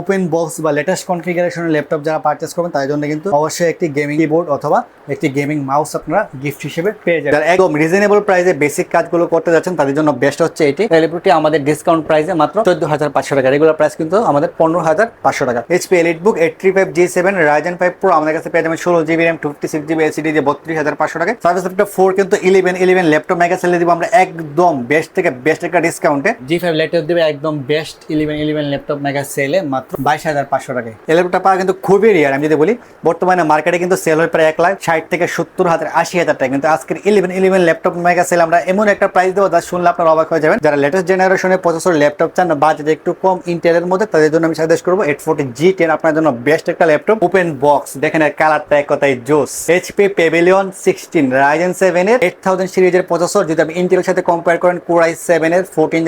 Open box বা latest কনফিগারেশনের laptop যারা পারচেস করবেন, তাদের জন্য কিন্তু অবশ্যই একটি গেমিং কিবোর্ড অথবা একটি গেমিং মাউস আপনারা গিফট হিসেবে পেয়ে যাবেন। একদম রিজনেবল প্রাইসে বেসিক কাজগুলো করতে যাচ্ছেন, তাদের জন্য বেস্ট হচ্ছে এটি। ল্যাপটপটি আমাদের ডিসকাউন্ট প্রাইসে মাত্র চোদ্দ হাজার পাঁচশো টাকা। রেগুলার প্রাইস কিন্তু আমাদের পনেরো হাজার পাঁচশো টাকা। HP EliteBook eight three five G seven Ryzen five pro আমাদের কাছে পেয়ে যাবেন ষোলো GB RAM two fifty six GB SSD দিয়ে বত্রিশ হাজার পাঁচশো টাকা। সার্ভিস ল্যাপটপ ফোর কিন্তু ইলেভেন ইলেভেন ল্যাপটপ মেগা সেলে দিব আমরা একদম বেস্ট থেকে বেস্ট একটা ডিসকাউন্টে জি ফাইভ ল্যাপটপ দেবে একদম best eleven eleven laptop mega সেলে মাত্র বাইশ হাজার পাঁচশো টাকায়। এই ল্যাপটপটা পাওয়া কিন্তু খুবই রিয়ার আমি যদি বলি, বর্তমানে মার্কেটে কিন্তু সেল হয় প্রায় এক লাখ ষাট থেকে সত্তর হাজার, আশি হাজার টাকা কিন্তু আজকের eleven eleven laptop mega sale আমরা এমন একটা প্রাইস দেবো যা শুনলে আপনার অবাক হয়ে যাবেন। যারা লেটেস্ট জেনারেশনের প্রসেসর ল্যাপটপ চান বাজেট একটু কম ইন্টেলের মধ্যে, তাদের জন্য আমি সাজেস্ট করব এইট ফোর্টি জি টেন আপনার জন্য বেস্ট একটা ল্যাপটপ ওপেন বক্স দেখেন কালারটা এক কথায় জোস। HP Pavilion sixteen Ryzen seven এর এইট থাউজেন্ড সিরিজের প্রসেসর যদি আপনি ইন্টেলের সাথে কম্পেয়ার করেন কোরাই সেভেন এর ফোরটিন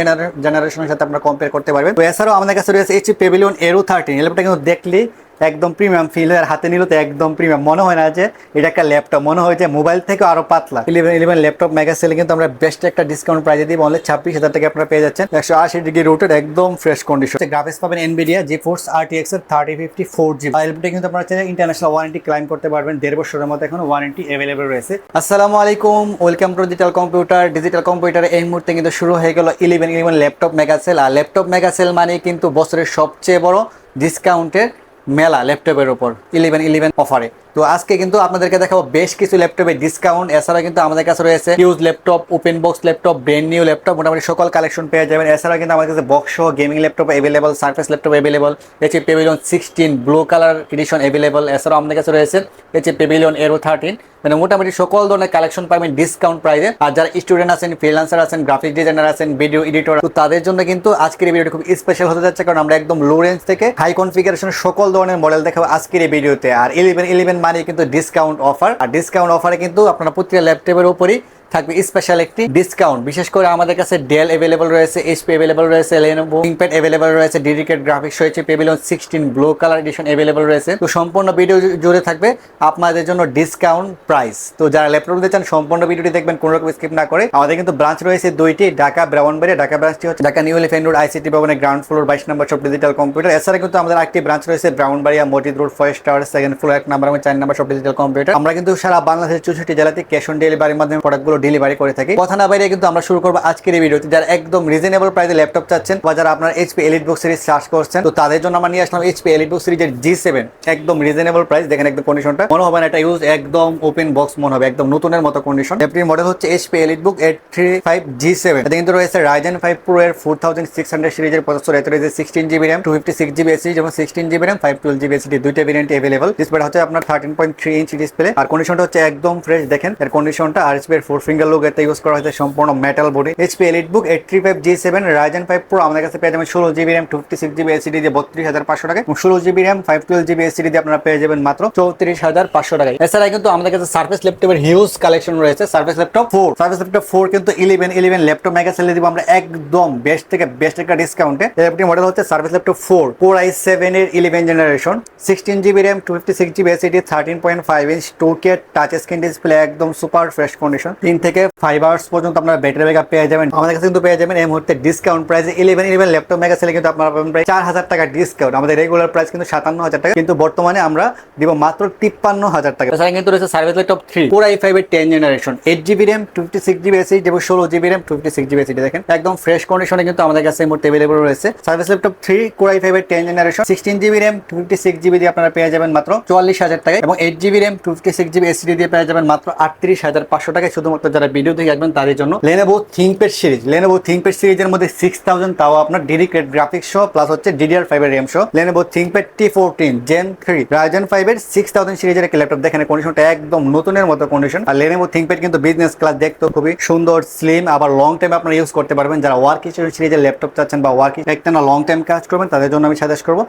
জেনারেশনের সাথে আপনারা কম্পেয়ার করতে পারবেন। তো এছাড়াও আমাদের কাছে রয়েছে এইচপি পেভিলিয়ন এরো থার্টিন ল্যাপটপটা কিন্তু দেখলে একদম প্রিমিয়াম ফিল আর হাতে নিল তো একদম প্রিমিয়াম মনে হয় না যে এটা একটা ল্যাপটপ মনে হয় যে মোবাইল থেকে আরও পাতলা। ইলেভেন ইলেভেন ল্যাপটপ মেগা সেলে কিন্তু আমরা বেস্ট একটা ডিসকাউন্ট প্রাইজে দিব। অনলি ছাব্বিশ হাজার টাকা আপনারা পেয়ে যাচ্ছেন। একশো আশি ডিগ্রি রুটেড একদম ফ্রেশ কন্ডিশন গ্রাফিক্স পাবেন Nvidia GeForce R T এর থার্টি ফিফটি ফোর জি এলপিটা কিন্তু আপনারা চাইলে ইন্টারন্যাশনাল ওয়ারেন্টি ক্লাইম করতে পারবেন। দেড় বছরের মতো এখন ওয়ারেন্টি অ্যাভেলেবল রয়েছে। আসসালামু আলাইকুম welcome to digital computer digital computer এই মুহূর্তে কিন্তু শুরু হয়ে গেল eleven eleven laptop mega sale আর ল্যাপটপ মেগা সেল মানে কিন্তু বছরের সবচেয়ে বড় ডিসকাউন্টের মেলা ল্যাপটপের উপর ইলেভেন ইলেভেন অফারে তো আজকে কিন্তু আপনাদেরকে দেখাবো বেশ কিছু ল্যাপটপের ডিসকাউন্ট এছাড়া কিন্তু আমাদের কাছে রয়েছে use laptop open box laptop brand new laptop, মোটামুটি সকল কালেকশন পেয়ে যাবেন। এছাড়া কিন্তু আমাদের কাছে box gaming laptop available Surface laptop available এছে Pavilion sixteen blue colour edition available এছাড়াও আমাদের কাছে রয়েছে এছে পেভিলিয়ন এরো থার্টিন মানে মোটামুটি সকল ধরনের কালেকশন পাবেন ডিসকাউন্ট প্রাইসে আর যারা স্টুডেন্ট আছেন ফ্রিলান্সার আছেন গ্রাফিক ডিজাইনার আছেন ভিডিও এডিটর তো তাদের জন্য কিন্তু আজকের এই ভিডিওটা খুব স্পেশাল হতে যাচ্ছে, কারণ আমরা একদম লো রেঞ্জ থেকে হাই কনফিগারেশন সকল ধরনের মডেল দেখাবো আজকের এই ভিডিওতে আর ইলেভেন ইলেভেন মানে কিন্তু ডিসকাউন্ট অফার আর ডিসকাউন্ট অফারে কিন্তু আপনারা প্রতিটা ল্যাপটপের উপরই থাকবে স্পেশাল একটি ডিসকাউন্ট বিশেষ করে আমাদের কাছে ডেল অ্যাভেলেবল রয়েছে এইচপি অ্যাভেলেবল রয়েছে লেনোভো থিংকপ্যাড অ্যাভেলেবল রয়েছে ডেডিকেট গ্রাফিক্স রয়েছে Pavilion sixteen blue colour edition available রয়েছে। তো সম্পূর্ণ ভিডিও জুড়ে থাকবে আপনাদের জন্য ডিসকাউন্ট প্রাইস তো যারা ল্যাপটপ নিতে চান, সম্পূর্ণ ভিডিওটি দেখবেন, কোনো রকম স্কিপ না করে। আমাদের কিন্তু ব্রাঞ্চ রয়েছে দুইটি, ঢাকা ব্রাউনবাড়ি ঢাকা ব্রাঞ্চটি হচ্ছে Dhaka New Elephant Road ICT ভবনের গ্রাউন্ড ফ্লোর বাইশ নম্বর সব ডিজিটাল কম্পিউটার এছাড়া কিন্তু আমাদের একটি ব্রাঞ্চ রয়েছে ব্রাউনবাড়িয়া মসজিদ road first tower second floor এক নাম্বার এবং চার নাম্বার সব ডিজিটাল কম্পিউটার আমরা কিন্তু সারা বাংলাদেশের চৌষট্টি জেলাতে ক্যাশ অন ডেলিভারির মাধ্যমে প্রোডাক্টগুলো ডেলিভারি করে থাকি। কথা না বাইরে কিন্তু আমরা শুরু করব আজকের এই ভিডিওতে। যারা একদম রিজনেবল প্রাইসে ল্যাপটপ চাচ্ছেন বা যারা আপনার HP EliteBook series search করছেন, তো তাদের জন্য আমরা নিয়ে আসলাম এইচপি এলিট বুক সিরিজের জি সেভেন একদম রিজনেবল প্রাইস দেখেন একদম কন্ডিশনটা মনে হবে না এটা ইউজ একদম ওপেন বক্স মনে হবে, একদম নতুনের মতো কন্ডিশন ল্যাপটপের মডেল হচ্ছে HP EliteBook eight three five G seven এতে কিন্তু রয়েছে রাইজেন ফাইভ প্রো এর ফোর থাউজেন্ড সিক্স হান্ড্রেড সিরিজের প্রসেসর এতে রয়েছে sixteen GB RAM two fifty six GB SSD যেমন sixteen GB RAM five twelve GB SSD দুইটা ভেরিয়েন্ট অ্যাভেলেবল ডিসপ্লে হচ্ছে আপনার thirteen point three inch display আর কন্ডিশনটা হচ্ছে একদম ফ্রেশ দেখেন। এর কন্ডিশনটা আর এর ফোর ফিঙ্গার লোক এতে ইউজ করা হয়েছে সম্পূর্ণ metal body HP EliteBook eight three five G seven Ryzen five pro আমাদের কাছে পেয়ে যাবেন ষোলো GB RAM fifty six GB SSD দিয়ে বত্রিশ হাজার পাঁচশো টাকা ষোলো GB RAM five twelve GB SSD দিয়ে আপনারা পেয়ে যাবেন মাত্র চৌত্রিশ হাজার পাঁচশো টাকায়। এছাড়া কিন্তু আমাদের কাছে সার্ভিস ল্যাপটপের হিউজ কালেকশন রয়েছে Surface laptop four Surface laptop four কিন্তু ইলেভেন ইলেভেন ল্যাপটপ মেগা সেলে দিব আমরা একদম বেস্ট থেকে বেস্ট একটা ডিসকাউন্টে ল্যাপটপ মডেল হচ্ছে Surface laptop four four I seven এর eleven generation sixteen GB RAM two fifty six GB SSD thirteen point five inch two K touch screen display একদম সুপার ফ্রেশ কন্ডিশন তিন থেকে five hours পর্যন্ত আপনারা battery backup পেয়ে যাবেন। আমাদের কাছে কিন্তু পেয়ে যাবেন এই মুহূর্তে ডিসকাউন্ট প্রাইসে ইলেভেন ইলেভেন ল্যাপটপ মেগা সেলে কিন্তু আপনারা পাবেন প্রায় চার হাজার টাকা ডিসকাউন্ট আমাদের রেগুলার প্রাইস কিন্তু সাতান্ন হাজার টাকা কিন্তু বর্তমানে আমরা দিব মাত্র তিপ্পান্ন হাজার টাকা। এছাড়া কিন্তু রয়েছে Surface laptop three four I five এর ten generation eight GB RAM fifty six GB SSD এবং ষোলো GB RAM fifty six GB SSD দেখেন একদম ফ্রেশ কন্ডিশনে কিন্তু আমাদের কাছে এই মুহূর্তে অ্যাভেলেবল রয়েছে। Surface laptop three core I five এর ten generation sixteen GB RAM fifty six GB দিয়ে আপনারা পেয়ে যাবেন মাত্র চুয়াল্লিশ হাজার টাকা এবং eight GB RAM fifty six GB SSD দিয়ে পেয়ে যাবেন মাত্র আটত্রিশ হাজার পাঁচশো টাকায়। শুধুমাত্র যারা ভিডিও দেখে আসবেন তাদের জন্য Lenovo ThinkPad series Lenovo ThinkPad সিরিজের মধ্যে সিক্স থাউজেন্ড তাও আপনার ডেডিকেট গ্রাফিক্স সহ প্লাস হচ্ছে ডিডিআর ফাইভ এর র্যাম সহ। Lenovo ThinkPad T fourteen gen three Ryzen five এর সিক্স থাউজেন্ড সিরিজের একটি ল্যাপটপ দেখেন কন্ডিশনটা একদম নতুনের মতো কন্ডিশন আর লেনেভো থিঙ্কপ্যাড কিন্তু বিজনেস ক্লাস দেখতে খুবই সুন্দর স্লিম আবার লং টাইম আপনারা ইউজ করতে পারবেন। যারা ওয়ার্ক সিরিজের ল্যাপটপ চাচ্ছেন বা ওয়ার্ক একটা না লং টাইম কাজ করবেন, তাদের জন্য আমি সাজেস্ট করব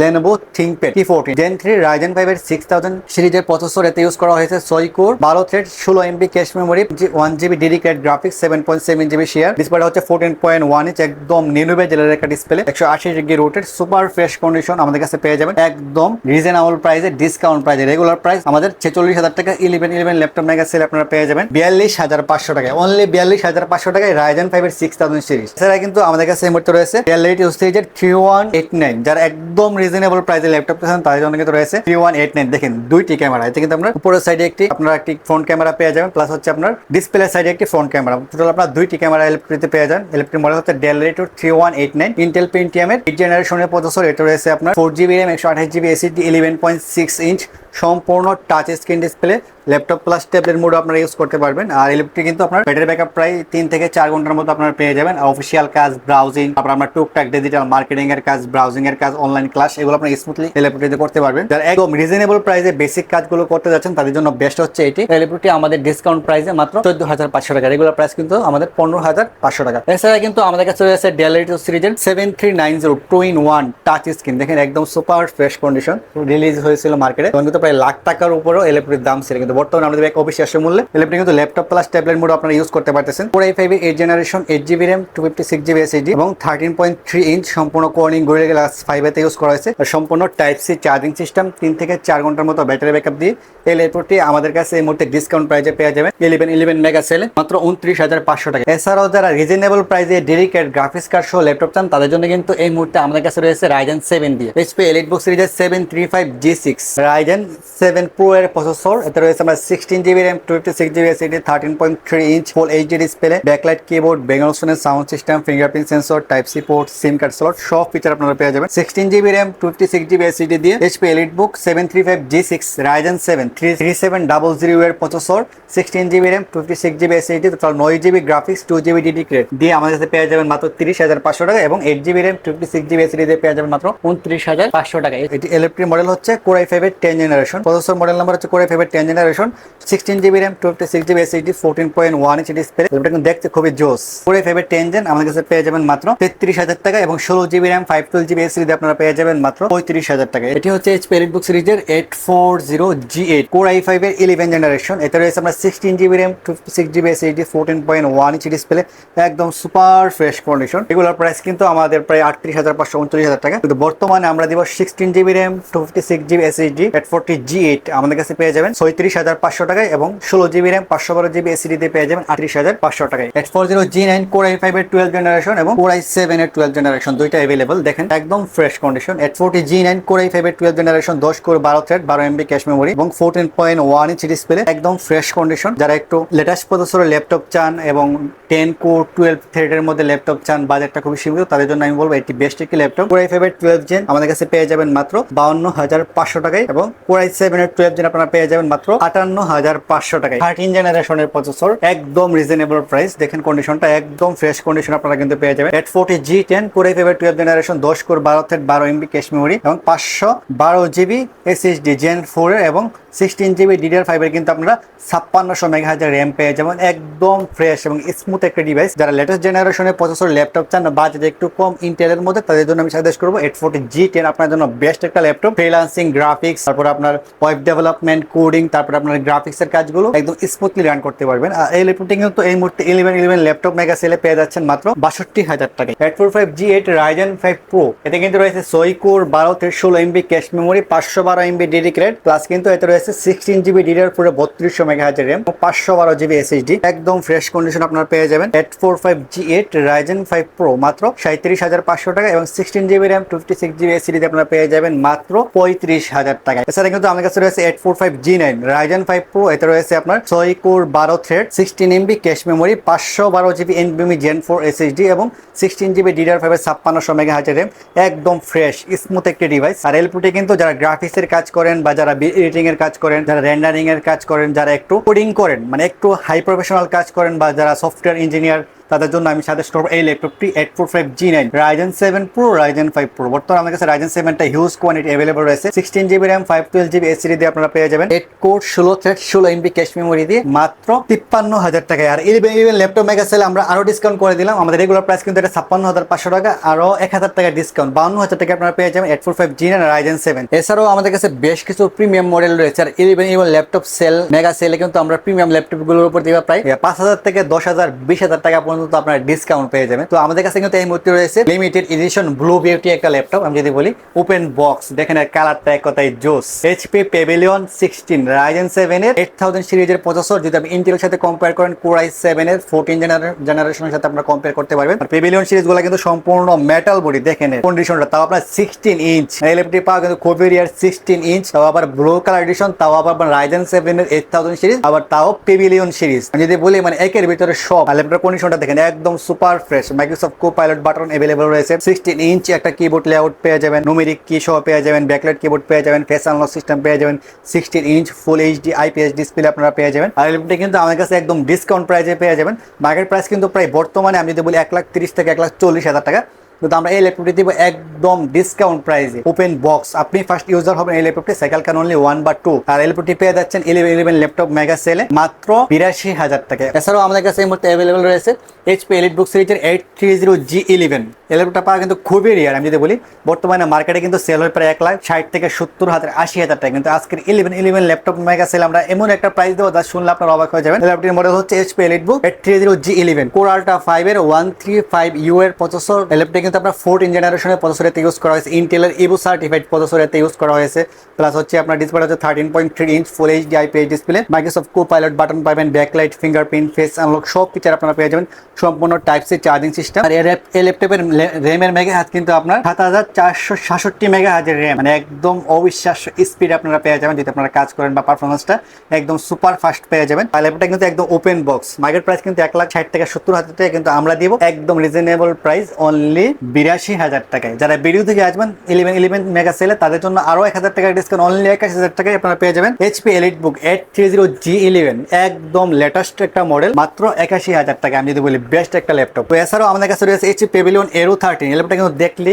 Lenovo ThinkPad T fourteen gen three Ryzen five এর সিক্স থাউজেন্ড সিরিজের প্রসেসর এতে ইউজ করা হয়েছে। ছয় বারো থ্রেড ষোলো MB cache memory one GB dedicated graphics seven point seven GB share ডিসপ্লেটা হচ্ছে ফোরটিন পয়েন্ট ওয়ান ইঞ্চ একদম নিনুবে জেলের একটা ডিসপ্লে একশো আশি degree rotated super fresh condition আমাদের কাছে পেয়ে যাবেন। একদম রিজনেবল প্রাইসে ডিসকাউন্ট প্রাইসে রেগুলার প্রাইস আমাদের ছেচল্লিশ হাজার টাকা eleven eleven laptop mega sale আপনারা পেয়ে যাবেন। বিয়াল্লিশ হাজার পাঁচশো টাকায় অনলি বিয়াল্লিশ হাজার পাঁচশো টাকায় রাইজেন ফাইভের সিক্স থাউজেন্ড সিরিজ এছাড়া কিন্তু আমাদের কাছে এই মুহূর্তে রয়েছে রিয়ালিটি সিরিজের থ্রি ওয়ান এইট নাইন যারা একদম রিজনেবল প্রাইসে ল্যাপটপ পেয়েছেন তাদের জন্য কিন্তু রয়েছে থ্রি ওয়ান এইট নাইন দেখেন, দুইটি ক্যামেরা এতে কিন্তু আপনার উপরের সাইডে একটি, আপনারা একটি ফ্রন্ট ক্যামেরা পেয়ে যাবেন প্লাস হচ্ছে আপনার ডিসপ্লে সাইডে একটি ফ্রন্ট ক্যামেরা টোটাল আপনার দুইটি ক্যামেরা ইলেকট্রিতে পেয়ে যান। ইলেকট্রিক মডেল হচ্ছে Dell রেটো three one eight nine Intel Pentium এর জেনারেশনের প্রসেসর এটা রয়েছে আপনার ফোর জিবি র্যাম একশো আঠাশ GB SSD eleven point six inch সম্পূর্ণ touch screen display laptop plus tablet mode আপনারা ইউজ করতে পারবেন। আর ইলেকট্রিক কিন্তু আপনার ব্যাটারি ব্যাকআপ প্রায় তিন থেকে চার ঘণ্টার মতো আপনারা পেয়ে যাবেন। অফিসিয়াল কাজ ব্রাউজিং তারপর আপনার টুকটাক ডিজিটাল মার্কেটিং এর কাজ ব্রাউজিং এর কাজ অনলাইন ক্লাস এগুলো আপনি স্মুথলি ল্যাপটপটিতে করতে পারবেন। যারা একদম রিজনেবল প্রাইসে বেসিক কাজগুলো করতে যাচ্ছেন, তাদের জন্য বেস্ট হচ্ছে এটি। ল্যাপটপটি আমাদের ডিসকাউন্ট প্রাইসে মাত্র চোদ্দ হাজার পাঁচশো টাকা। রেগুলার প্রাইস কিন্তু আমাদের পনেরো হাজার পাঁচশো টাকা। এছাড়া কিন্তু আমাদের কাছে রয়েছে ডেলিটো সিরিজের seven three nine zero two in one touch screen দেখেন একদম সুপার ফ্রেশ কন্ডিশন রিলিজ হয়েছিল মার্কেটে তখন কিন্তু প্রায় লাখ টাকার উপরেও ইলেকট্রিক দাম ছিল কিন্তু বর্তমানে আমাদের এক অবিশ্বাস্য মূল্যে। ইলেকট্রিক কিন্তু ল্যাপটপ প্লাস ট্যাবলেট মোড আপনারা ইউজ করতে পারতেছেন। Four I five eight generation eight GB RAM two fifty six GB SSD এবং থার্টিন পয়েন্ট থ্রি ইঞ্চ সম্পূর্ণ কোর্নিং গোরিলা গ্লাস ফাইভেতে ইউজ করা হয়েছে। সম্পূর্ণ টাইপ সি চার্জিং সিস্টেম তিন থেকে চার ঘণ্টার মতো ব্যাটারি ব্যাকআপ দিয়ে এই ল্যাপটপটি আমাদের কাছে এই মুহূর্তে ডিসকাউন্ট প্রাইসে পেয়ে যাবেন। ইলেভেন ইলেভেন মেগা সেলে মাত্র উনত্রিশ হাজার পাঁচশো টাকা। এছাড়াও যারা রিজনেবল প্রাইসে ডেডিকেট গ্রাফিক্স কার্ড সহ ল্যাপটপ চান, তাদের জন্য কিন্তু এই মুহূর্তে আমাদের কাছে রয়েছে রাইজেন সেভেন দিয়ে। এইচপি এলিট বুক সিরিজের seven three five G six Ryzen seven pro এর প্রসেসর এতে রয়েছে আমরা sixteen GB RAM two fifty six GB SSD thirteen point three inch full HD display backlight keyboard বেঙ্গলসনের sound system fingerprint sensor type C port SIM card slot সব feature আপনারা পেয়ে যাবেন। Sixteen GB RAM two fifty six GB SSD দিয়ে HP EliteBook seven three five G six Ryzen seven three three seven double zero এর processor sixteen GB RAM two fifty six GB SSD total নয় GB graphics two GB ডিডি ক্রেড দিয়ে আমাদের কাছে পেয়ে যাবেন মাত্র তিরিশ হাজার পাঁচশো টাকা এবং eight GB RAM two fifty six GB SSD দিয়ে পেয়ে যাবেন মাত্র উনত্রিশ হাজার পাঁচশো টাকা। এটি ইলেকট্রিক মডেল হচ্ছে কোরাই ফাইভের টেন প্রসেসর মডেল নাম্বার হচ্ছে কোরাই ফাইভের ten generation sixteen GB RAM two six GB SSD fourteen point one inch display এটা কিন্তু দেখতে খুবই জোস। কোরাই ফাইভের টেন জেন আমাদের কাছে পেয়ে যাবেন মাত্র তেত্রিশ হাজার টাকা এবং ষোলো GB RAM five twelve GB SSD আপনারা পেয়ে যাবেন মাত্র পঁয়ত্রিশ হাজার টাকা। এটি হচ্ছে এইচপি এলিটবুক সিরিজের eight four zero G eight core I ফাইভের ইলেভেন জেনারেশন এতে রয়েছে আমরা sixteen GB RAM two six GB SSD fourteen point one inch display একদম সুপার ফ্রেশ কন্ডিশন এগুলোর প্রাইস কিন্তু আমাদের প্রায় আটত্রিশ হাজার পাঁচশো উনত্রিশ হাজার টাকা। কিন্তু বর্তমানে আমরা দিব sixteen GB RAM two fifty six GB SSD eight forty G eight আমাদের কাছে পেয়ে যাবেন ছয়ত্রিশ হাজার পাঁচশো টাকায় এবং ষোলো জিবি র্যাম পাঁচশো বারো জিবি এসিডি দিয়ে পেয়ে যাবেন আটত্রিশ হাজার পাঁচশো টাকায়। Eight four zero G nine core I ফাইভের টুয়েলভ জেনারেশন এবং কোর আই সেভেন এর টুয়েলভ জেনারেশন দুইটা অ্যাভেলেবল দেখেন, একদম fresh condition eight forty G nine core I ফাইভের টুয়েলভ জেনারেশন দশ কোর বারো থ্রেড বারো এমবি ক্যাশ মেমোরি এবং fourteen point one inch display একদম ফ্রেশ কন্ডিশন যারা একটু লেটেস্ট প্রসেসরের ল্যাপটপ চান এবং টেন কোর টুয়েলভ থ্রেডের মধ্যে ল্যাপটপ চান বাজেটটা খুবই সীমিত, তাদের জন্য আমি বলব, এটি বেস্ট একটি ল্যাপটপ কোরাই ফাইভের টুয়েলভ জেন আমাদের কাছে পেয়ে যাবেন মাত্র বাউন্ন হাজার পাঁচশো টাকায় এবং কোরাই সেভেন এর টুয়েলভ জেন আপনারা পেয়ে যাবেন মাত্র আটান্ন হাজার পাঁচশো টাকায়। থার্টিন জেনারেশনের প্রসেসর একদম রিজনেবল প্রাইস দেখেন কন্ডিশনটা একদম ফ্রেশ কন্ডিশন আপনারা কিন্তু পেয়ে যাবেন। Eight forty G ten core i ফাইভের টুয়েলভ জেনারেশন দশ কোর বারো থেকে বারো এমবি ক্যাশ মেমোরি এবং পাঁচশো বারো জিবি এসএসডি জেন ফোর এবং সিক্সটিন জিবি ডিডিআর ফাইভের কিন্তু আপনারা ছাপ্পান্নশো মেগা হাজার র্যাম পেয়ে যাবেন, একদম ফ্রেশ এবং স্মুথ একটা ডিভাইস যারা লেটেস্ট জেনারেশনের প্রসেসর ল্যাপটপ চান বা বাজেট একটু কম ইন্টেলের মধ্যে, তাদের জন্য আমি সাজেস্ট করব এইট ফোর্টি জি টেন আপনার জন্য বেস্ট একটা ল্যাপটপ ফ্রিলান্সিং গ্রাফিক্স তারপর আপনার ওয়েব ডেভেলপমেন্ট কোডিং তারপর আপনার গ্রাফিক্স এর কাজগুলো একদম স্মুথলি রান করতে পারবেন। আর এই ল্যাপটপটি কিন্তু এই মুহূর্তে ইলেভেন ইলেভেন ল্যাপটপ মেগা সেলে পেয়ে যাচ্ছেন মাত্র বাষট্টি হাজার টাকায়। Eight four five G eight Ryzen five Pro এতে কিন্তু রয়েছে সইকোর বারো থেকে ষোলো এমবি ক্যাশ মেমোরি পাঁচশো বারো এমবি ডেডিকেটেড প্লাস কিন্তু এতে রয়েছে সিক্সটিন জিবি ডিডিআর পুরো বত্রিশশো মেগা হাজার র্যাম পাঁচশো বারো জিবি এসএসডি একদম ফ্রেশ কন্ডিশন আপনারা পেয়ে যাবেন। Eight four five G eight Ryzen five Pro মাত্র সাঁত্রিশ হাজার পাঁচশো টাকা এবং sixteen GB RAM two fifty six GB SSD আপনারা পেয়ে যাবেন মাত্র পঁয়ত্রিশ হাজার টাকা। এছাড়া কিন্তু আমার কাছে রয়েছে eight four five G nine Ryzen five Pro এতে রয়েছে আপনার ছয় কোর বারো thread sixteen MB cache memory পাঁচশো বারো জিবি এনবিএমি জেন ফোর এসএসডি এবং সিক্সটিন জিবি ডিডিআর ফাইভের ছাপ্পান্নশো মেগা হাজার র্যাম একদম ফ্রেশ স্মুথ একটি ডিভাইস আর এলপুটি কিন্তু যারা গ্রাফিক্সের কাজ করেন বা যারা এডিটিং এর কাজ করেন, যারা রেন্ডারিং এর কাজ করেন, যারা একটু কোডিং করেন মানে একটু হাই প্রফেশনাল কাজ করেন বা যারা সফটওয়্যার ইঞ্জিনিয়ার তাদের জন্য আমি সাজেস্ট করব এই ল্যাপটপটি eight four five G nine Ryzen seven Pro Ryzen five Pro বর্তমানে আমার কাছে রাইজেন সেভেনটা হিউজ কোয়ান্টিটি অ্যাভেলেবল রয়েছে। Sixteen GB RAM five twelve GB SSD দিয়ে আপনারা পেয়ে যাবেন। এইট কোর ষোলো থ্রেড ষোলো এমবি ক্যাশ মেমোরি দিয়ে মাত্র তিপ্পান্ন হাজার টাকায়। আর eleven eleven laptop mega sale আমরা আরও ডিসকাউন্ট করে দিলাম। আমাদের রেগুলার প্রাইস কিন্তু এটা ছাপ্পান্ন হাজার পাঁচশো টাকা, আরও এক হাজার টাকা ডিসকাউন্ট বাউন্ন হাজার টাকা আপনারা পেয়ে যাবেন eight four five G nine Ryzen seven এছাড়াও আমাদের কাছে বেশ কিছু প্রিমিয়াম মডেল রয়েছে। আর eleven eleven laptop sale mega সেলে কিন্তু আমরা প্রিমিয়াম ল্যাপটপগুলোর উপর দিবা প্রায় পাঁচ হাজার থেকে দশ হাজার, বিশ হাজার টাকা আপনারা ডিসকাউন্ট পেয়ে যাবেন। তো আমাদের কাছে কিন্তু এই মুহূর্তে রয়েছে লিমিটেড এডিশন ব্লু বিউটি একটা ল্যাপটপ আমি যদি বলি ওপেন বক্স দেখেন এর কালারটা এক কথায় জোস। HP Pavilion sixteen Ryzen seven এর এইট থাউজেন্ড সিরিজের প্রসেসর যদি আপনি ইন্টেলের সাথে কম্পেয়ার করেন কোরাই সেভেন এর ফোরটিন জেনারেশনের সাথে আপনারা কম্পেয়ার করতে পারবেন। আর পেভিলিয়ন সিরিজগুলো কিন্তু সম্পূর্ণ মেটাল বডি দেখেন কন্ডিশনটা তাও আপনার সিক্সটিন ইঞ্চ এলএফটি পাওয়া কিন্তু খুবই রিয়ার সিক্সটিন ইঞ্চ তাও আবার ব্লু কালার এডিশন তাও আবার রাইজেন সেভেন এর এইট থাউজেন্ড সিরিজ, আবার তাও পেভিলিয়ন সিরিজ। আমি যদি বলি মানে একের ভিতরে সব। ল্যাপটপ কন্ডিশনটা দেখেন, একদম super fresh Microsoft Copilot button available রয়েছে। সিক্সটিন ইঞ্চ একটা কিবোর্ড লেআউট পেয়ে যাবেন নুমেরিক কি সহ পেয়ে যাবেন ব্যাকলাইট কিবোর্ড পেয়ে যাবেন ফেস আনলক সিস্টেম পেয়ে যাবেন sixteen inch full HD IPS display আপনারা পেয়ে যাবেন। আর ল্যাপটপটি কিন্তু আমার কাছে একদম ডিসকাউন্ট প্রাইসে পেয়ে যাবেন। মার্কেট প্রাইস কিন্তু প্রায় বর্তমানে আমি যদি বলি এক লাখ তিরিশ থেকে এক লাখ চল্লিশ হাজার টাকা, কিন্তু আমরা এই ল্যাপটপটি দিব একদম ডিসকাউন্ট প্রাইসে ওপেন বক্স আপনি ফার্স্ট ইউজার হবেন এই ল্যাপটপটি সাইকেল কান অনলি ওয়ান বা টু আর এই ল্যাপটপটি পেয়ে যাচ্ছেন ইলেভেন ইলেভেন ল্যাপটপ মেগা সেলে মাত্র বিরাশি হাজার টাকা এছাড়াও আমাদের কাছে এই মুহূর্তে অ্যাভেলেবল রয়েছে এইচপি এলিট বুক সিরিজের eight three zero G eleven ল্যাপটপটা পাওয়া কিন্তু খুবই রিয়ার আমি যদি বলি, বর্তমানে মার্কেটে কিন্তু সেল হয় প্রায় এক লাখ ষাট থেকে সত্তর হাজার, আশি হাজার টাকা। কিন্তু আজকের eleven eleven laptop mega sale আমরা এমন একটা প্রাইস দেবো যা শুনলে আপনার অবাক হয়ে যাবেন। ল্যাপটপটির মডেল হচ্ছে HP EliteBook eight three zero G eleven core ultra five এর ওয়ান থ্রি ফাইভ ইউ এর প্রসেসর ল্যাপটপটি কিন্তু আপনার ফোরটিন জেনারেশনের প্রসেসরেতে ইউজ করা হয়েছে। ইন্টেলের ইবু সার্টিফাইড প্রসেসরেতে ইউজ করা হয়েছে। প্লাস হচ্ছে আপনার ডিসপ্লে হচ্ছে thirteen point three inch full HD IPS display Microsoft Copilot button পাবেন ব্যাকলাইট ফিঙ্গারপ্রিন্ট ফেস আনলক সব ফিচার আপনারা পেয়ে যাবেন। সম্পূর্ণ টাইপ সি চার্জিং সিস্টেম আর এই ল্যাপটপের র্যামের মেগা হাত কিন্তু আপনার সাত হাজার চারশো সাতষট্টি মেগা হাজার র্যাম মানে একদম অবিশ্বাস্য স্পিড আপনারা পেয়ে যাবেন যদি আপনারা কাজ করেন বা পারফরমেন্সটা একদম সুপার ফাস্ট পেয়ে যাবেন। আর ল্যাপটপটা কিন্তু একদম ওপেন বক্স মার্কেট প্রাইস কিন্তু এক লাখ ষাট থেকে সত্তর হাজার টাকা কিন্তু আমরা দিব। একদম রিজনেবল প্রাইস অনলি বিরাশি হাজার টাকায়। যারা ভিডিও থেকে আসবেন ইলেভেন ইলেভেন মেগা সেলে তাদের জন্য আরও এক হাজার টাকা ডিসকাউন্ট অনলি একাশ হাজার টাকায় আপনারা পেয়ে যাবেন। HP EliteBook eight three zero G eleven একদম লেটেস্ট একটা মডেল মাত্র একাশি হাজার টাকা আমি যদি বলি বেস্ট একটা ল্যাপটপ। তো এছাড়াও আমাদের কাছে রয়েছে এইচপি পেভিলিয়ন এরো থার্টিন ল্যাপটপটা কিন্তু দেখলে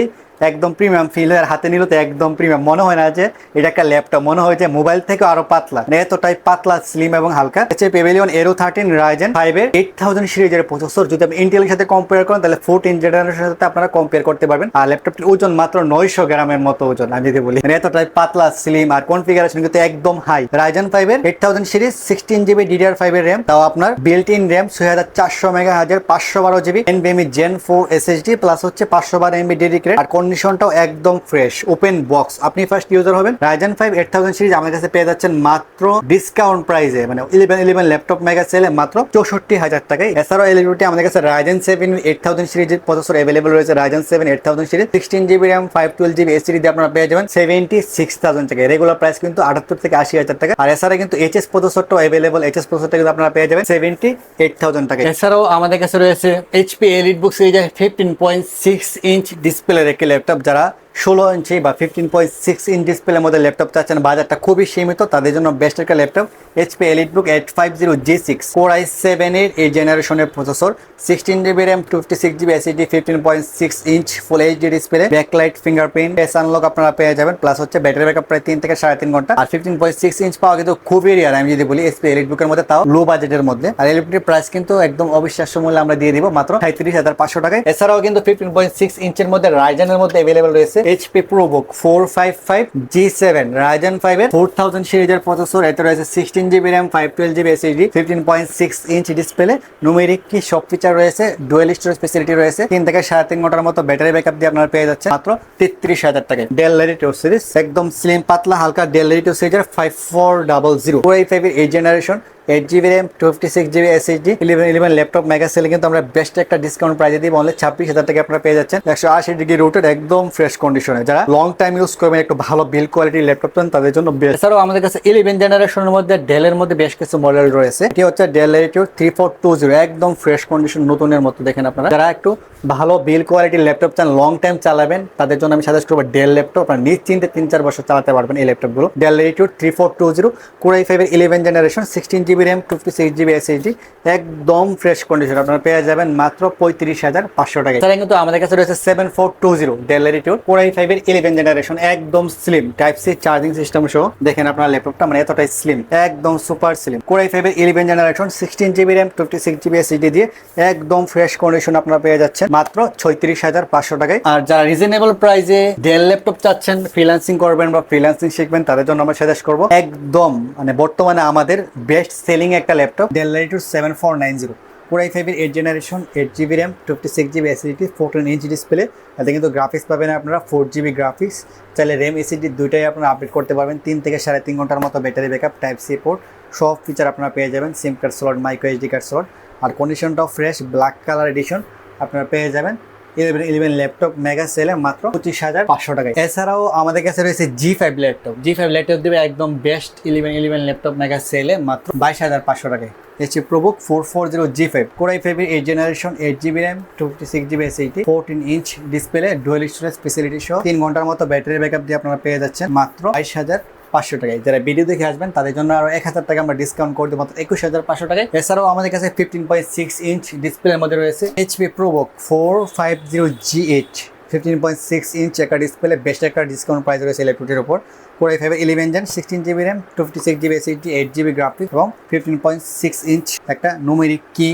একদম প্রিমিয়াম ফিল আর হাতে নিল তো একদম প্রিমিয়াম মনে হয় না যে এটা একটা ল্যাপটপ মনে হয় যে মোবাইল থেকে আরও পাতলা। মানে এতটাই পাতলা স্লিম এবং হালকা। হচ্ছে Pavilion Aero thirteen Ryzen five এর এইট থাউজেন্ড সিরিজের প্রসেসর যদি আপনি ইন্টেলের সাথে কম্পেয়ার করেন, তাহলে ফোরটিন জেনারেশনের সাথে আপনারা কম্পেয়ার করতে পারবেন। আর ল্যাপটপটির ওজন মাত্র নয়শো গ্রামের মতো ওজন, আমি যদি বলি। মানে এতটাই পাতলা স্লিম আর কনফিগারেশন কিন্তু একদম হাই রাইজেন ফাইভ এর eight thousand series sixteen GB DDR five এর র্যাম তাও আপনার বিল্ট ইন র্যাম ছয় হাজার চারশো মেগা হাজার পাঁচশো বারো জিবি এনবিএমই জেন ফোর এসএসডি প্লাস হচ্ছে পাঁচশো বারো এমবি ডেডিকেট আর কন্ডিশনটাও একদম ফ্রেশ ওপেন বক্স আপনি ফার্স্ট ইউজার হবেন Ryzen five eight thousand series আমার কাছে পেয়ে যাচ্ছেন মাত্র ডিসকাউন্ট প্রাইসে মানে ইলেভেন ইলেভেন ল্যাপটপ মেগা সেলে মাত্র চৌষট্টি হাজার টাকায়। এছাড়াও এলিভিটি আমাদের কাছে রাইজেন সেভেন এইট থাউজেন্ড সিরিজের প্রসেসর অ্যাভেলেবল রয়েছে Ryzen seven eight thousand series sixteen GB RAM five twelve GB SSD দিয়ে আপনারা পেয়ে যাবেন সেভেন্টি সিক্স থাউজেন্ড টাকা রেগুলার প্রাইস কিন্তু আটাত্তর থেকে আশি হাজার টাকা। আর এছাড়া কিন্তু এইচএস প্রসেসরটাও অ্যাভেলেবল এইচএস প্রসেসরটা কিন্তু আপনারা পেয়ে যাবেন সেভেন্টি এইট থাউজেন্ড টাকা এছাড়াও আমাদের কাছে রয়েছে এইচপি এলিট বুক সিরিজের fifteen point six inch display একটি ল্যাপটপ যারা ষোলো ইঞ্চি বা ফিফটিন পয়েন্ট সিক্স ইঞ্চ ডিসপ্লের মধ্যে ল্যাপটপ চাচ্ছেন। বাজারটা খুবই সীমিত, তাদের জন্য বেস্ট একটা laptop HP EliteBook eight five zero G six four I সেভেনের এই জেনারেশনের processor sixteen GB RAM fifty six GB SSD fifteen point six inch full HD display backlight fingerprint S unlock আপনারা পেয়ে যাবেন প্লাস হচ্ছে battery backup প্রায় তিন থেকে সাড়ে তিন ঘণ্টা। আর ফিফটিন পয়েন্ট সিক্স ইঞ্চ পাওয়া কিন্তু খুবই রিয়ার আমি যদি বলি এসপি এলিট বুকের মধ্যে, তাও লো বাজেটের মধ্যে। আর এলিটটির প্রাইস কিন্তু একদম অবিশ্বাস্য মূল্যে আমরা দিয়ে দিব, মাত্র সাঁত্রিশ হাজার পাঁচশো টাকায়। এছাড়াও কিন্তু ফিফটিন পয়েন্ট সিক্স ইঞ্চের মধ্যে রাইজেনের মধ্যে অ্যাভেলেবল রয়েছে HP ProBook four five five G seven Ryzen five এর ফোর থাউজেন্ড সিরিজের প্রসেসর এতে রয়েছে sixteen GB RAM five twelve GB SSD fifteen point six inch display numeric key সব ফিচার রয়েছে dual storage facility রয়েছে, তিন থেকে সাড়ে তিন ঘণ্টার মতো ব্যাটারি ব্যাকআপ দিয়ে আপনারা পেয়ে যাচ্ছে মাত্র তেত্রিশ হাজার টাকায়। ডেল লেরিটো সিরিজ একদম স্লিম পাতলা, হালকা ডেল লেরিটো সিরিজের ফাইভ ফোর ডাবল জিরো এই ফাইভ এর এই generation eight GB RAM two fifty six GB SSD eleven eleven laptop mega সেলে কিন্তু আমরা বেস্ট একটা ডিসকাউন্ট প্রাইজে দিব। অনলি ছাব্বিশ হাজার টাকা আপনারা পেয়ে যাচ্ছেন। একশো আশি ডিগ্রি রুটেড একদম ফ্রেশ কন্ডিশনে যারা লং টাইম ইউজ করবেন, একটু ভালো বিল কোয়ালিটির ল্যাপটপ চান তাদের জন্য বেস্ট এছাড়াও আমাদের কাছে ইলেভেন জেনারেশনের মধ্যে ডেলের মধ্যে বেশ কিছু মডেল রয়েছে। এটি হচ্ছে Dell Latitude three four two zero একদম ফ্রেশ কন্ডিশন নতুনের মতো, দেখেন আপনারা। যারা একটু ভালো বিল কোয়ালিটির ল্যাপটপ চান লং টাইম চালাবেন, তাদের জন্য আমি সাজেস্ট করব ডেল ল্যাপটপ আপনার নিশ্চিন্তে তিন চার বছর চালাতে পারবেন এই ল্যাপটপগুলো Dell Latitude three four two zero core i ফাইভের eleven generation sixteen GB RAM fifty six GB SSD একদম ফ্রেশ কন্ডিশন আপনারা পেয়ে যাবেন মাত্র পঁয়ত্রিশ হাজার পাঁচশো টাকা তাহলে কিন্তু আমাদের কাছে রয়েছে seven four two zero Dell Latitude four I ফাইভের ইলেভেন জেনারেশন একদম slim type C charging system সহ। দেখেন আপনার ল্যাপটপটা মানে এতটাই স্লিম একদম সুপার স্লিম কোর আই ফাইভের eleven generation sixteen GB RAM fifty six GB SSD দিয়ে একদম ফ্রেশ কন্ডিশন আপনারা পেয়ে যাচ্ছেন মাত্র ছয়ত্রিশ হাজার পাঁচশো টাকায়। আর যারা রিজনেবল প্রাইসে ডেল ল্যাপটপ চাচ্ছেন ফ্রিল্যান্সিং করবেন বা ফ্রিল্যান্সিং শিখবেন, তাদের জন্য আমরা সাজেস্ট করব একদম মানে বর্তমানে আমাদের বেস্ট সেলিং একটা laptop Dell two seven four nine zero core I ফাইভের eight generation eight GB RAM fifty six GB SSD fourteen inch display এতে কিন্তু গ্রাফিক্স পাবেন আপনারা ফোর জিবি গ্রাফিক্স চাইলে র্যাম এসিডি দুইটাই আপনারা আপডেট করতে পারবেন। তিন থেকে সাড়ে তিন ঘণ্টার মতো battery backup type C port সব ফিচার আপনারা পেয়ে যাবেন SIM card slot micro HD card slot আর কন্ডিশনটাও ফ্রেশ ব্ল্যাক কালার এডিশন আপনারা পেয়ে যাবেন। ইলেভেন ইলেভেন ল্যাপটপ মেগা সেলে মাত্র পঁচিশ হাজার পাঁচশো টাকায়। এছাড়াও আমাদের কাছে রয়েছে G five laptop. G five laptop দেবে একদম best eleven eleven laptop mega সেলে মাত্র বাইশ হাজার পাঁচশো টাকায়। HP ProBook four four zero G five core i ফাইভের eight generation eight GB RAM two fifty six GB S eighty fourteen inch display dual storage facility সহ তিন ঘণ্টার মতো ব্যাটারি ব্যাকআপ দিয়ে আপনারা পেয়ে যাচ্ছেন মাত্র বাইশ হাজার পাঁচশো টাকায়। যারা ভিডিও দেখে আসবেন, তাদের জন্য আরও এক হাজার টাকা আমরা ডিসকাউন্ট করে দেবো মাত্র একুশ হাজার পাঁচশো টাকায়। এছাড়াও আমাদের কাছে ফিফটিন পয়েন্ট সিক্স ইঞ্চ ডিসপ্লের মধ্যে রয়েছে। HP ProBook four five zero G eight fifteen point six inch একটা ডিসপ্লে বেস্ট একটা ডিসকাউন্ট প্রাইস রয়েছে ল্যাপটপটির উপর। Core i five eleven gen sixteen GB RAM two fifty six GB eight GB graphic এবং fifteen point six inch একটা numeric কি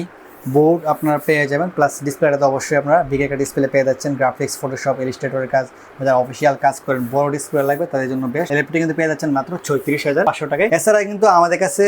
board আপনারা পেয়ে যাবেন প্লাস ডিসপ্লেটা তো অবশ্যই আপনারা বিগ একটা ডিসপ্লে পেয়ে যাচ্ছেন গ্রাফিক্স ফটোশপ ইলিস্ট্রেটরের কাজ, যারা অফিসিয়াল কাজ করেন, বড় ডিসপ্লে লাগবে, তাদের জন্য বেশ ল্যাপটপ কিন্তু পেয়ে যাচ্ছেন মাত্র ছয়ত্রিশ হাজার পাঁচশো টাকায়। এছাড়া কিন্তু আমাদের কাছে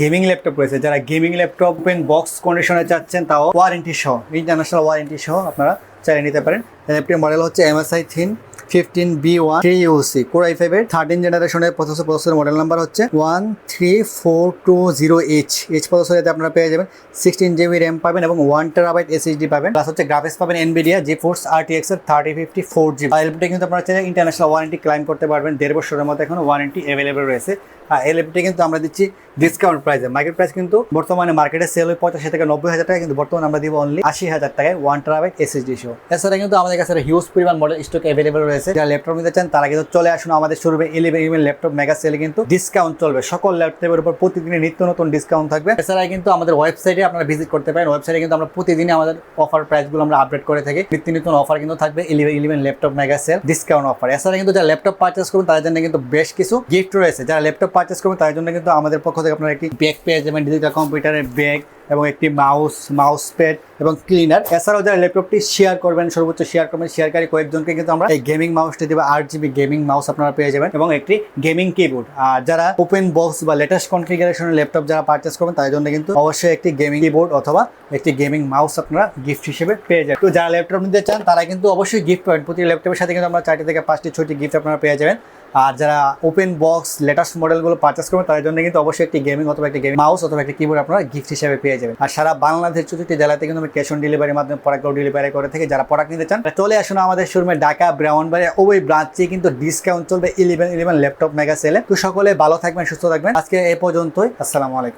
গেমিং ল্যাপটপ রয়েছে। যারা গেমিং ল্যাপটপ ওপেন বক্স কন্ডিশনে চাচ্ছেন, তাও ওয়ারেন্টি সহ ইন্টারন্যাশনাল ওয়ারেন্টি সহ আপনারা চালিয়ে নিতে পারেন। ল্যাপটপের মডেল হচ্ছে MSI thin fifteen B one three UC core I ফাইভের থার্টিন জেনারেশনের প্রসেসর প্রসেসর মডেল নাম্বার হচ্ছে one three four two zero H H processor এতে আপনারা পেয়ে যাবেন সিক্সটিন জিবি র্যাম পাবেন এবং ওয়ান টেরাবাইট এসএসডি পাবেন। প্লাস হচ্ছে গ্রাফিক্স পাবেন Nvidia GeForce R T এক্সের থার্টি ফিফটি ফোর জিবি এলপিটা কিন্তু আপনারা চাইলে ইন্টারন্যাশনাল ওয়ারেন্টি ক্লাইম করতে পারবেন। দেড় বছরের মধ্যে এখন ওয়ারেন্টি অ্যাভেলেবল রয়েছে। আর এলপিটা কিন্তু আমরা দিচ্ছি ডিসকাউন্ট প্রাইসে মার্কেট প্রাইস কিন্তু বর্তমানে মার্কেটে সেল হয় পঁচাশি থেকে নব্বই হাজার টাকা কিন্তু বর্তমানে আমরা দিব অনলি আশি হাজার টাকায় ওয়ান টেরাবাইট এসএসডি সহ এছাড়া কিন্তু আমাদের কাছে হিউজ পরিমাণ মডেল স্টক অ্যাভেলেবল রয়েছে। যারা ল্যাপটপ নিতে চান, তারা কিন্তু চলে আসুন আমাদের শোরুমে ইলেভেন ইলেভেন ল্যাপটপ মেগা সেলে কিন্তু ডিসকাউন্ট চলবে। সকল ল্যাপটপের উপর প্রতিদিনের নিত্য নতুন ডিসকাউন্ট থাকবে। এছাড়া কিন্তু আমাদের ওয়েবসাইটে আপনারা ভিজিট করতে পারেন। ওয়েবসাইটে কিন্তু আমরা প্রতিদিনই আমাদের অফার প্রাইসগুলো আমরা আপডেট করে থাকি। নিত্য নতুন অফার কিন্তু থাকবে eleven eleven laptop mega sale discount offer এছাড়া কিন্তু যারা ল্যাপটপ পার্চেস করবেন, তাদের জন্য কিন্তু বেশ কিছু গিফট রয়েছে। যারা ল্যাপটপ পারচেস করবেন তাদের জন্য কিন্তু আমাদের পক্ষ থেকে আপনারা একটি ব্যাগ পেয়ে যাবেন ডিজিটাল কম্পিউটারের ব্যাগ এবং একটি মাউস মাউস প্যাড এবং ক্লিনার এছাড়াও যারা ল্যাপটপটি শেয়ার করবেন, সর্বোচ্চ শেয়ার করবেন শেয়ারকারী কয়েকজনকে কিন্তু আমরা এই গেমিং মাউসটি দেবো আট জিবি গেমিং মাউস আপনারা পেয়ে যাবেন এবং একটি গেমিং কিবোর্ড আর যারা ওপেন বক্স বা লেটেস্ট কনফিগারেশনের ল্যাপটপ যারা পারচেস করবেন তাদের জন্য কিন্তু অবশ্যই একটি গেমিং কিবোর্ড অথবা একটি গেমিং মাউস আপনারা গিফট হিসেবে পেয়ে যাবেন। তো যারা ল্যাপটপ নিতে চান, তারা কিন্তু অবশ্যই গিফট পাবেন। প্রতি ল্যাপটপের সাথে কিন্তু আমরা চারটি থেকে পাঁচটি, ছয়টি গিফট আপনারা পেয়ে যাবেন। আর যারা ওপেন বক্স লেটেস্ট মডেলগুলো পারচেস করবেন তাদের জন্য কিন্তু অবশ্যই একটি গেমিং অথবা একটি গেমিং মাউস অথবা একটি কিবোর্ড আপনারা গিফট হিসেবে পেয়ে যাবেন। আর সারা বাংলাদেশের চতুর্থ জেলাতে কিন্তু আমি ক্যাশ অন ডেলিভারির মাধ্যমে প্রোডাক্টগুলো ডেলিভারি করে থাকি। যারা প্রোডাক্ট নিতে চান চলে আসুন আমাদের শোরুমে ঢাকা ব্রাউন ব্রাউনবাড়ি ওই ব্রাঞ্চে কিন্তু ডিসকাউন্ট চলবে। ইলেভেন ইলেভেন ল্যাপটপ মেগা সেলে তো সকলে ভালো থাকবেন, সুস্থ থাকবেন। আজকে এ পর্যন্তই। আসসালামু আলাইকুম।